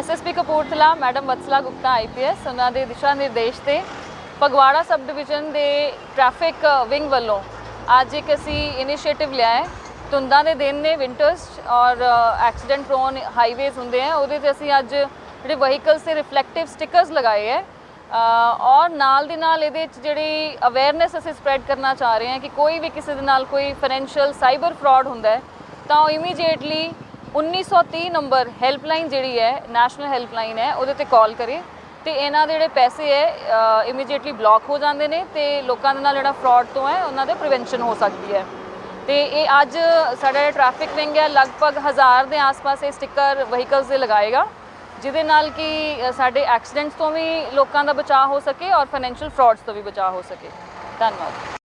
SSP Kapurthala, madam Vatsala Gupta IPS ਉਹਨਾਂ ਦੇ ਦਿਸ਼ਾ ਨਿਰਦੇਸ਼ ਤੇ ਫਗਵਾੜਾ ਸਬ ਡਿਵੀਜ਼ਨ ਦੇ ਟ੍ਰੈਫਿਕ ਵਿੰਗ ਵੱਲੋਂ ਅੱਜ ਇੱਕ ਅਸੀਂ ਇਨੀਸ਼ੀਏਟਿਵ ਲਿਆ ਹੈ। ਧੁੰਦਾਂ ਦੇ ਦਿਨ ਨੇ ਵਿੰਟਰਸ ਔਰ ਐਕਸੀਡੈਂਟ ਪ੍ਰੋਨ ਹਾਈਵੇਜ਼ ਹੁੰਦੇ ਆ। ਉਹਦੇ ਤੇ ਅਸੀਂ ਅੱਜ ਜਿਹੜੇ ਵਹੀਕਲਸ ਤੇ ਰਿਫਲੈਕਟਿਵ ਸਟickers ਲਗਾਏ ਹੈ। ਔਰ ਨਾਲ ਦੀ ਨਾਲ ਇਹਦੇ ਵਿੱਚ ਜਿਹੜੀ ਅਵੇਅਰਨੈਸ ਅਸੀਂ ਸਪਰੈਡ ਕਰਨਾ ਚਾਹ ਰਹੇ ਹਾਂ ਕਿ ਕੋਈ ਵੀ ਕਿਸੇ ਦੇ ਨਾਲ ਕੋਈ ਫਾਈਨੈਂਸ਼ੀਅਲ ਸਾਈਬਰ ਫਰਾਡ ਹੁੰਦਾ ਹੈ, ਤਾਂ ਉਹ ਇਮੀਡੀਏਟਲੀ 1930 ਨੰਬਰ ਹੈਲਪਲਾਈਨ ਜਿਹੜੀ ਹੈ, ਨੈਸ਼ਨਲ ਹੈਲਪਲਾਈਨ ਹੈ, ਉਹਦੇ ਤੇ ਕਾਲ ਕਰੇ ਤੇ ਇਹਨਾਂ ਦੇ ਜਿਹੜੇ ਪੈਸੇ ਹੈ ਇਮੀਡੀਏਟਲੀ ਬਲੌਕ ਹੋ ਜਾਂਦੇ ਨੇ ਤੇ ਲੋਕਾਂ ਦੇ ਨਾਲ ਜਿਹੜਾ ਫਰਾਡ ਤੋਂ ਹੈ, ਉਹਨਾਂ ਦੇ ਪ੍ਰੀਵੈਂਸ਼ਨ ਹੋ ਸਕਦੀ ਹੈ। ਤੇ ਇਹ ਅੱਜ ਸਾਡਾ ਟ੍ਰੈਫਿਕ ਵਿੰਗ ਹੈ, ਲਗਭਗ ਹਜ਼ਾਰ ਦੇ ਆਸ-ਪਾਸ ਇਹ ਸਟicker ਵਹੀਕਲਸ ਦੇ ਲਗਾਏਗਾ, ਜਿਹਦੇ ਨਾਲ ਕਿ ਸਾਡੇ ਐਕਸੀਡੈਂਟਸ ਤੋਂ ਵੀ ਲੋਕਾਂ ਦਾ ਬਚਾਅ ਹੋ ਸਕੇ ਔਰ ਫਾਈਨੈਂਸ਼ੀਅਲ ਫਰਾਡਸ ਤੋਂ ਵੀ ਬਚਾਅ ਹੋ ਸਕੇ। ਧੰਨਵਾਦ।